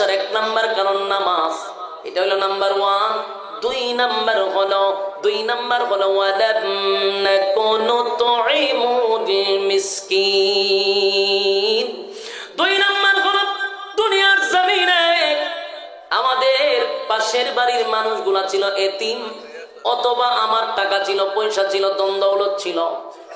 আসার এক নাম্বার কারণ নামাজ। এটা হলো নাম্বার ওয়ান। দুই নাম্বার হলো, দুই নাম্বার হলো তুইমুল মিসকিন দুই নাম্বার হলো, দুনিয়ার জমিনে আমাদের পাশের বাড়ির মানুষগুলা ছিল এতিম, অথবা আমার টাকা ছিল, পয়সা ছিল দ্বন্দ্বলত ছিল।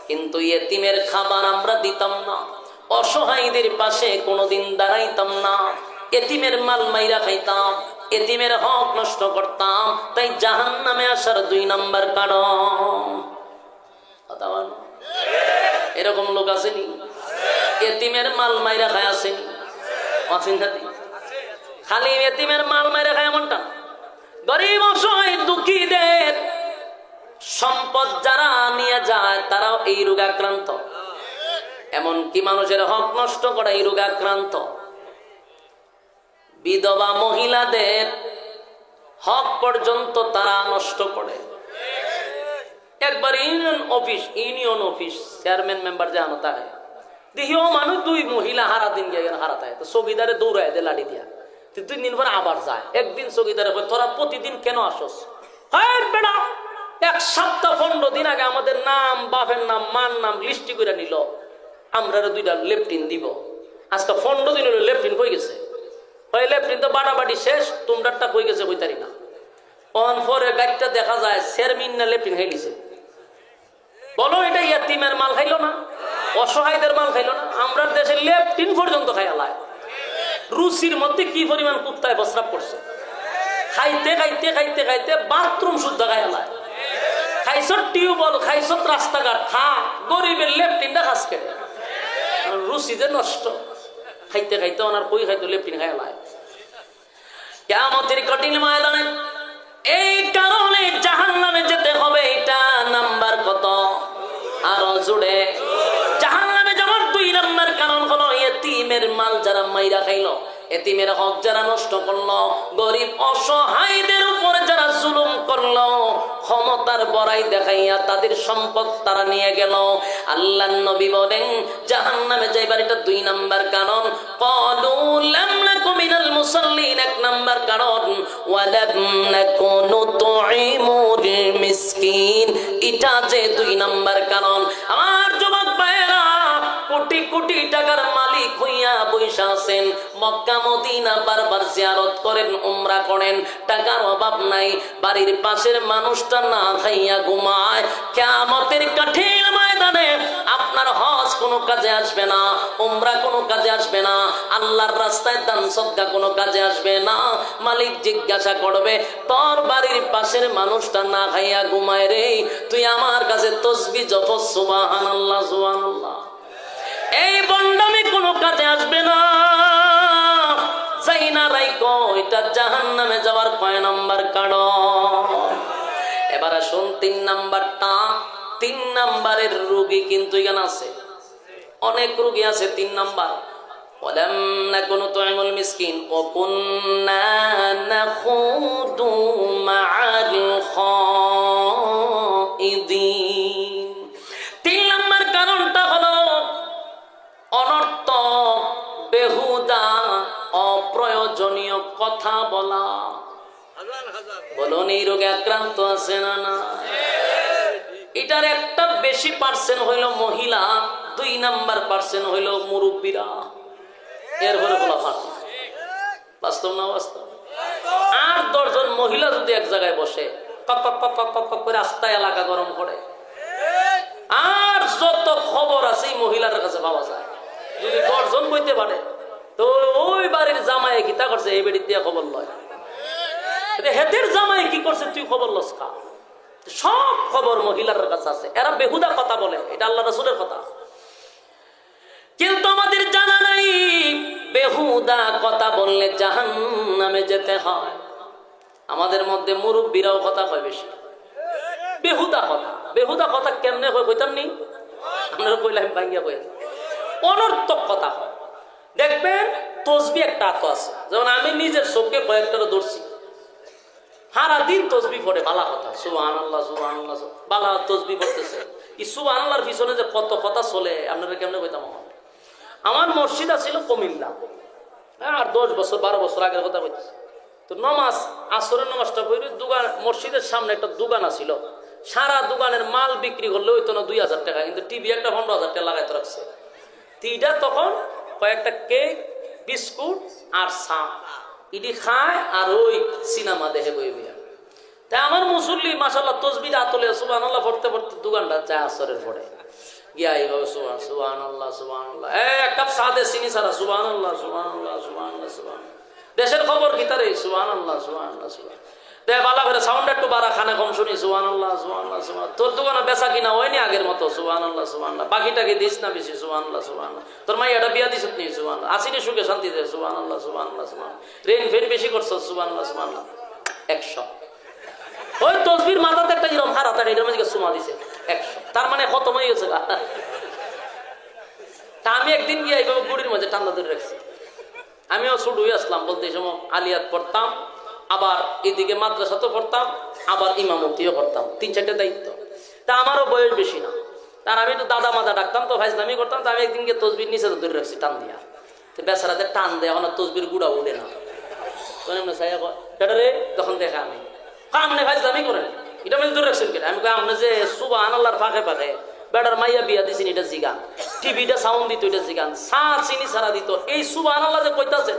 কিন্তু এতিমের খাবার আমরা দিতাম না। অসহায়ীদের পাশে কোনোদিন দাঁড়াইতাম না। এতিমের মাল মাইরা খাইতাম, এতিমের হক নষ্ট করতাম, তাই জাহান নামে আসার দুই নাম্বার কারণ। এরকম লোক আসেনি? এতিমের মাল মাইরা খায় আসেনি? অচিন্তা খালি এতিমের মাল মাইরা খায় এমনটা? গরিব অসহায় দুঃখীদের সম্পদ যারা নিয়ে যায়, তারাও এই রোগে আক্রান্ত। এমনকি মানুষের হক নষ্ট করা এই রোগে আক্রান্ত। বিধবা মহিলাদের হক পর্যন্ত তারা নষ্ট করে। একবার union office union office chairman member মানুষ দুই মহিলা হারা দিন গিয়ে তো দৌড়ায় দে দিয়া। দিন পর আবার যায়। একদিন চৌকিদারে কয়, তোরা প্রতিদিন কেন আসস? হ্যাঁ বেড়া এক সপ্তাহ পনেরো দিন আগে আমাদের নাম, বাপের নাম, মার নাম লিস্টি করে নিল। আমরা দুইটা লেফটিন দিব। আজকে পনেরো দিন হলো লেফটিন হয়ে গেছে। ওই লেফটিন তো বাটাবাটি শেষ তোমরাটা হয়ে গেছে কইতারি না অন পরে গাড়িটা দেখা যায়, চেয়ারম্যান না হয়ে গেছে বলো, এটা ইয়াতিমের মাল খাইলো না? অসহায়দের মাল খাইলো না? আমরা দেশে লেফটিন পর্যন্ত খাইলায় রুচির মধ্যে কি পরিমাণ কুত্তায় প্রস্রাব করছে? খাইতে খাইতে খাইতে খাইতে বাথরুম শুদ্ধ খাইয়ালায় খাইছত টিউবওয়েল খাইছত রাস্তাঘাট, খা, গরিবের লেফটিনটা খাস রুচি যে নষ্ট। খাইতে খাইতে ওনার কই খাইতো লেফটিন খাইলায় কেমতের কঠিন ময়দানে। এই কারণে জাহান নামে যেতে হবে, এটা নাম্বার কত? আরও জুড়ে জাহান নামে যাওয়ার দুই নাম্বার কারণ হলো তিমের মাল যারা মাইরা খাইলো। এতিমের হক যারা নষ্ট করল, গরিব অসহায়দের উপরে যারা জুলুম করল, ক্ষমতার বড়াই দেখাইয়া তাদের সম্পদ তারা নিয়ে গেল। আল্লাহ নবী বলেন জাহান নামে যাইবার এটা দুই নাম্বার কারণ। কলু লাম নাকু মিনাল এক নাম্বার কারণ। মিসকিন, এটা যে দুই নাম্বার কারণ। আমার ভাইয়েরা কোটি কোটি টাকার মালিক হইয়া বৈশা আছেন। মক্কা মদিনা বারবার জিয়ারত করেন, উমরা করেন। টাকার অভাব নাই, বাড়ির পাশের মানুষটা না খাইয়া ঘুমায়। কেমতের কঠিন ময়দানে আপনার হজ কোনো কাজে আসবে না, উমরা কোনো কাজে আসবে না, আল্লাহর রাস্তায় দান সদ্গা কোনো কাজে আসবে না। মালিক জিজ্ঞাসা করবে, তোর বাড়ির পাশের মানুষটা না খাইয়া ঘুমায় রে? তুই আমার কাছে তসবি জপ সুবাহান আল্লাহ সুবাহান আল্লাহ এই বন্ডামি কোনো কাজে আসবে না যাই না রাইকো এটা জাহান নামে যাওয়ার কয় নাম্বার কারণ এবার আসুন তিন নাম্বারটা তিন নাম্বারের রুগী কিন্তু এখানে আছে অনেক রুগী আছে তিন নাম্বার ولم نكن نطعم المسكين وكنا نخوض مع الخائضين কথা বলা। বলুন এই রোগে আক্রান্ত আছে না না? এটার একটা বেশি পার্সেন্ট হইল মহিলা দুই নাম্বার পার্সেন্ট হইল মুরব্বীরা। এর হলে বলা ভাত বাস্তব না বাস্তব? আর দশজন মহিলা যদি এক জায়গায় বসে কক কক কক কক কক কক করে রাস্তায় এলাকা গরম করে আর যত খবর আছে মহিলার কাছে পাওয়া যায়। যদি দশজন বইতে পারে তো ওই বাড়ির জামাই গীতা করছে? এই বাড়ির দিয়ে খবর লয়। হেতের জামাই কি করছে? তুই খবর লস খা। সব খবর মহিলার কাছে আছে। এরা বেহুদা কথা বলে। এটা আল্লাহ রসুলের কথা। কিন্তু আমাদের জানা নাই, বেহুদা কথা বললে জাহান নামে যেতে হয়। আমাদের মধ্যে মুরব্বীরাও কথা হয় বেশি। বেহুদা কথা। বেহুদা কথা কেমনে হয় কইতাম নি? আপনারা কইলাম ভাঙ্গিয়া বই অনর্থক কথা হয় দেখবেন তসবি একটা আত আছে। যেমন আমি নিজের চোখে কয়েকটা ধরছি। সারা দিন তসবি পড়ে, বালা কথা। সুহান আল্লাহ সুহান আল্লাহ বালা তসবি পড়তেছে। এই আল্লাহর পিছনে যে কত কথা চলে, আপনারা কেমনে কইতাম আমার? মসজিদ আছিল কুমিল্লা। আর দশ বছর, বারো বছর আগের কথা বলছি তো নমাজ, আসরের নমাজটা পড়ি দোকান মসজিদের সামনে একটা দোকান আছিল। সারা দোকানের মাল বিক্রি করলে ওই তো না দুই হাজার টাকা, কিন্তু টিভি একটা পনেরো হাজার টাকা লাগাইতে রাখছে। তিনটা তখন কয়েকটা কেক, বিস্কুট আর চা ইডি খায় আর ওই সিনেমা দেখে বই বিয়া। তাই আমার মুসল্লি মাসাল্লাহ তসবির আতলে সুবান আল্লাহ পড়তে পড়তে দোকানটা যায় আসরের পরে। এক কাপ সাদে চিনি সারা দেশের খবর কি তারে? সুবান আল্লাহ সুবান আল্লাহ সুবান খানে শুনি তোর দোকানে বেচা কিনা হয়নি আগের মতো বাকিটাকে দিস না বেশি তোর মাই এটা বিয়া দিস আসিনি সুখে শান্তি দে সুবান আল্লাহ সুবান আল্লাহ সুবান রেন ফেন বেশি একশো। ওই তসবির মাথাতে একটা এরকম হারা তার এরকম সুমা দিছে। একশো। তার মানে খতম হয়ে গেছে তা আমি একদিন গিয়ে গুড়ির মাঝে ঠান্ডা ধরে রাখছি। আমিও ছুট হয়ে আসলাম, বলতে আলিয়াত পড়তাম। আবার এদিকে মাদ্রাসা তো পড়তাম আবার ইমামতিও করতাম। তিন চারটে দায়িত্ব। তা আমারও বয়স বেশি না। তার আমি তো দাদা মাদা ডাকতাম তো ভাইজলামি করতাম তো আমি একদিন গিয়ে তসবির নিচে তো ধরে রাখছি টান দিয়া। তো বেচারাতে টান দেয় এখন তসবির গুড়া উঠে না। তখন এমনি চাইয়া কয়, "বেটা রে তখন দেখা আমি। কামনে ভাইজলামি করেন এটা আমি ধরে রাখছেন আমি যে সুবা আনাল্লাহর ফাঁকে ফাঁকে বেটার মাইয়া বিয়া দিছেন এটা জিগান। টিভিটা সাউন্ড দিত এটা জিগান। চা চিনি সারা দিত। এই সুবা আনাল্লাহ যে কইতাছেন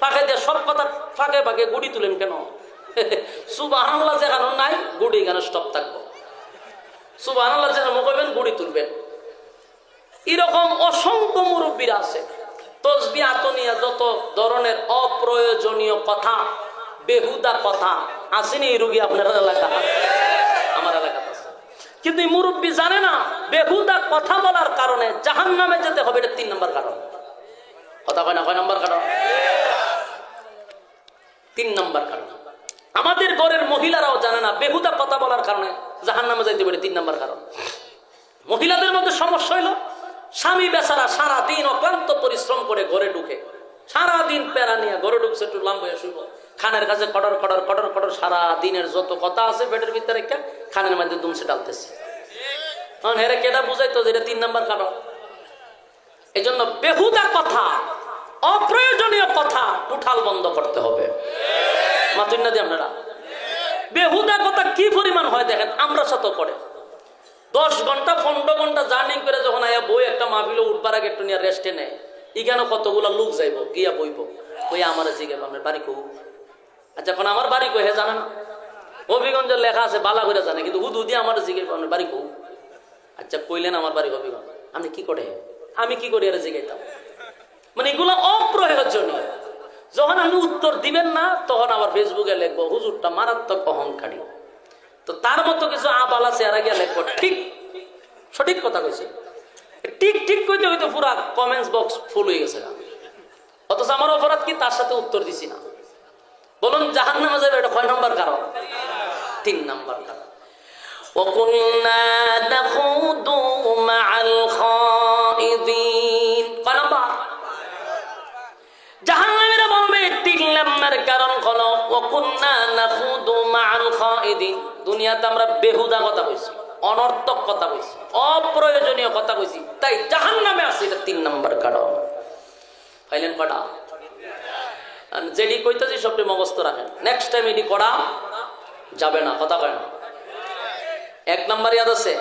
ফাঁকে দিয়ে সব কথা ফাঁকে ফাঁকে গুড়ি তুলেন কেন? সুবা আনাল্লাহ যেখানে নাই, গুড়ি এখানে স্টপ থাকব। সুবা আনাল্লাহ যেখানে কইবেন গুড়ি তুলবেন। এরকম অসংখ্য মুরব্বীরা আছে। তসবি আতনিয়া যত ধরনের অপ্রয়োজনীয় কথা, বেহুদা কথা, আসেনি রুগী আপনার এলাকা আমার এলাকাতে আছে। কিন্তু মুরব্বী জানে না, বেহুদা কথা বলার কারণে জাহান নামে যেতে হবে, এটা তিন নম্বর কারণ। কথা কয় না, কয় নম্বর কারণ? তিন নম্বর কারণ। আমাদের ঘরের মহিলারাও জানে না, বেহুদা কথা বলার কারণে জাহান নামে যাইতে পারে, তিন নম্বর কারণ। মহিলাদের মধ্যে সমস্যা হইল, স্বামী বেচারা সারা দিন অক্লান্ত পরিশ্রম করে ঘরে ঢুকে সারা দিন প্যারা নিয়ে ঘরে ঢুকছে, একটু লাম্বা শুইব। খানের কাছে কটর কটর কটর কটর সারা দিনের যত কথা আছে পেটের ভিতরে একটা, খানের মধ্যে দুমসে ডালতেছে। কারণ হেরে কেটা বুঝাইতো যে এটা তিন নাম্বার কারণ? এই জন্য বেহুদা কথা অপ্রয়োজনীয় কথা টুঠাল বন্ধ করতে হবে। আপনারা, বেহুদা কথা কি পরিমাণ হয় দেখেন, আমরা সাথে করে। দশ ঘণ্টা, পনেরো ঘণ্টা জার্নি করে যখন আয়া বই একটা মাহফিল উঠবার আগে একটু নিয়ে রেস্টে নেয়। এখানে কতগুলো লোক যাইব, গিয়া বইব। ওই আমার জিগে আপনার বাড়ি কৌ আচ্ছা এখন আমার বাড়ি হে জানে না হবিগঞ্জের লেখা আছে, বালা করে জানে, কিন্তু হুদু দিয়ে আমার জিগে আপনার বাড়ি কৌ আচ্ছা কইলেন আমার বাড়ি হবিগঞ্জ। আপনি কি করে? আমি কি করি আর জিগাইতাম? মানে এগুলো অপ্রয়োজনীয় যখন আপনি উত্তর দিবেন না তখন আবার ফেসবুকে লিখবো হুজুরটা মারাত্মক অহংকারী তো তার মতো কিছু আবাল আছে এরা গিয়া লিখবো ঠিক সঠিক কথা কইছে ঠিক ঠিক কইতে হইতে পুরা কমেন্টস বক্স ফুল হয়ে গেছে অথচ আমার অপরাধ কি তার সাথে উত্তর দিছি না বলুন জাহান নামে যাবে এটা কয় নম্বর কারণ তিন নম্বর কারণ وكنا نخوض مع الخائضين জাহান্নামীরা বলবে তিন নাম্বার কারণ হলো, ওকুন্না নাখুদু মাআল খাইদিন দুনিয়াতে আমরা বেহুদা কথা কইছি অনর্থক কথা কইছি অপ্রয়োজনীয় কথা কইছি তাই জাহান্নামে আছে এটা তিন নাম্বার কারণ। পাইলেন কটা? যেটি কইতেছি সবটি মগস্ত রাখেন। নেক্সট টাইম এটি করা যাবে না, কথা কয় না। এক নাম্বার ইয়াদ আছে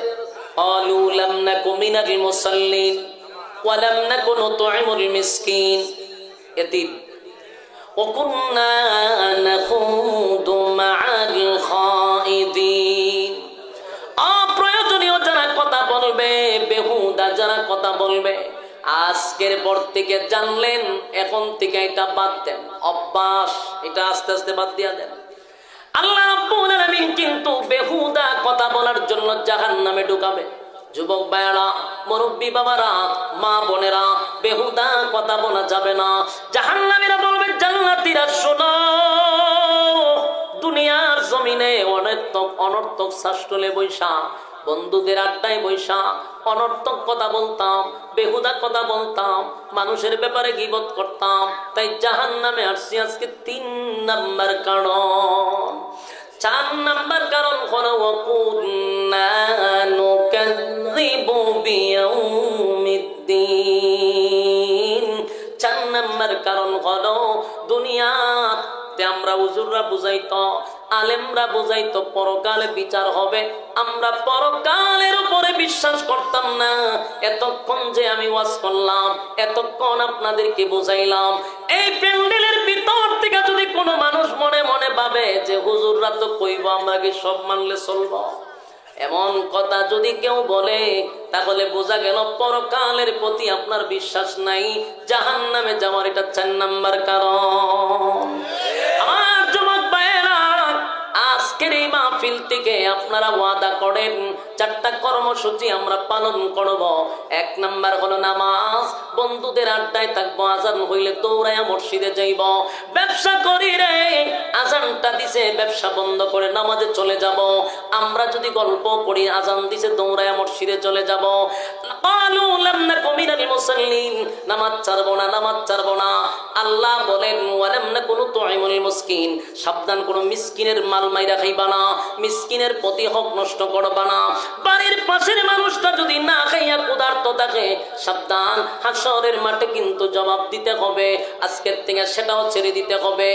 অলু না নাকু মিনাল মুসাল্লিন ওয়া লাম নাকু নুতইমুল মিসকিন। এতিম وكنا نخوض مع الخائضين অপ্রয়োজনীয় যারা কথা বলবে বেহুদা যারা কথা বলবে আজকের পর থেকে জানলেন এখন থেকে এটা বাদ দেন অভ্যাস এটা আস্তে আস্তে বাদ দিয়া দেন আল্লাহ রাব্বুল আলামিন কিন্তু বেহুদা কথা বলার জন্য জাহান্নামে ঢুকাবে যুবক ভাইয়ারা মুরব্বী বাবারা, মা বোনেরা, বেহুদা কথা বলা যাবে না। জাহান্নামীরা বলবে, জান্নাতীরা শোনো, দুনিয়ার জমিনে অনর্থক অনর্থক শাস্ত্রলে বৈশা, বন্ধুদের আড্ডায় বৈশা, অনর্থক কথা বলতাম, বেহুদা কথা বলতাম, মানুষের ব্যাপারে গিবত করতাম। তাই জাহান নামে আসছি আজকে তিন নাম্বার কারণ। চার নাম্বার কারণ হলো ওয়াকুন্না নুকাযযিবু বিয়াউমিদ্দিন। চার নাম্বার কারণ হলো, দুনিয়াতে আমরা উজুররা বুঝাইতো আলেমরা বুঝাইতো, পরকালে বিচার হবে। আমরা পরকালের উপরে বিশ্বাস করতাম না। এতক্ষণ যে আমি ওয়াজ করলাম, এতক্ষণ আপনাদেরকে বুঝাইলাম, এই প্যান্ডেলের ভিতর থেকে যদি কোনো মানুষ মনে মনে ভাবে যে, হুজুররা তো কইব আমরা কি সব মানলে চলবো? এমন কথা যদি কেউ বলে, তাহলে বোঝা গেল পরকালের প্রতি আপনার বিশ্বাস নাই। জাহান নামে যাওয়ার এটা চার নাম্বার কারণ। আজকের এই মাহফিল থেকে আপনারা ওয়াদা করেন, চারটা কর্মসূচি আমরা পালন করব। এক নাম্বার হলো নামাজ। বন্ধুদের আড্ডায় থাকব, আজান হইলে দৌড়াইয়া মসজিদে যাইব। ব্যবসা করি রে, আজানটা দিছে, ব্যবসা বন্ধ করে নামাজে চলে যাব। আমরা যদি গল্প করি, আজান দিছে, দৌড়াইয়া মসজিদে চলে যাব। পালু নামাজ ছাড়বো না, নামাজ ছাড়বো না। আল্লাহ বলেন ওয়ালামনা কোনো মুসকিন। সাবধান, কোনো মিসকিনের মাল মাইরা খাইবা না মিসকিনের প্রতি হক নষ্ট করবা না বাড়ির পাশের মানুষটা যদি না খাইয়া ক্ষুধার্ত থাকে, সাবধান, হাসরের মাঠে কিন্তু জবাব দিতে হবে। আজকের থেকে সেটাও ছেড়ে দিতে হবে।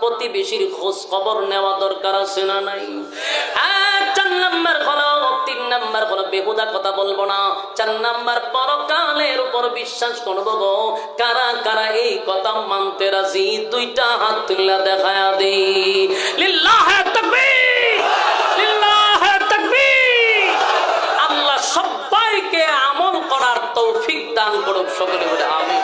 প্রতিবেশীর খোঁজ খবর নেওয়া দরকার আছে না নাই? চার নাম্বার হলো, তিন নাম্বার হলো, বেহুদা কথা বলব না। চার নাম্বার পরকালের উপর বিশ্বাস করব গো। কারা কারা এই কথা মানতে রাজি? দুইটা হাত তুলে দেখায়া দে। লিল্লাহে সবাইকে আমল করার তৌফিক দান করুক সকলে বলে আমি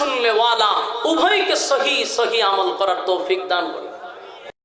শুনলে ওয়ালা উভয়কে সহি সহি আমল করার তৌফিক দান করুক